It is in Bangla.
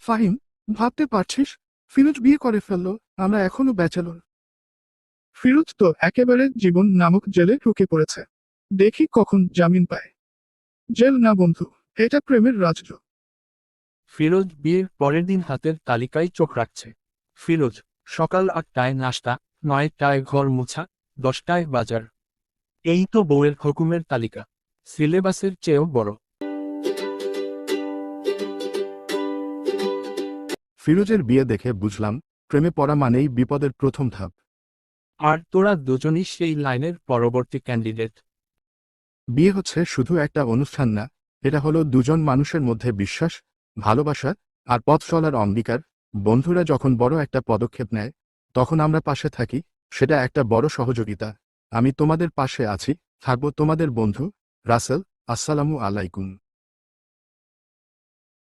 ফাহিম, ভাবতে পারছিস? ফিরোজ বিয়ে করে ফেলল, আমরা এখনও ব্যাচেলর। ফিরোজ তো একেবারে জীবন নামক জেলে ঢুকে পড়েছে। দেখি কখন জামিন পায়। জেল না বন্ধু, এটা প্রেমের রাজ্য। ফিরোজ বিয়ের পরের দিন হাতের তালিকায় চোখ রাখছে। ফিরোজ, সকাল আটটায় নাস্তা, নয়টায় ঘর মোছা, দশটায় বাজার। এই তো বউয়ের হুকুমের তালিকা। সিলেবাসের চেয়েও বড়। ফিরোজের বিয়ে দেখে বুঝলাম প্রেমে পড়া মানেই বিপদের প্রথম ধাপ। আর তোরা দুজনই সেই লাইনের পরবর্তী ক্যান্ডিডেট বিয়ে হচ্ছে শুধু একটা অনুষ্ঠান না এটা হলো দুজন মানুষের মধ্যে বিশ্বাস ভালোবাসা আর পথ চলার অঙ্গীকার। বন্ধুরা যখন বড় একটা পদক্ষেপ নেয় তখন আমরা পাশে থাকি সেটা একটা বড় সহযোগিতা। আমি তোমাদের পাশে আছি থাকব তোমাদের বন্ধু রাসেল আসসালামু আলাইকুম।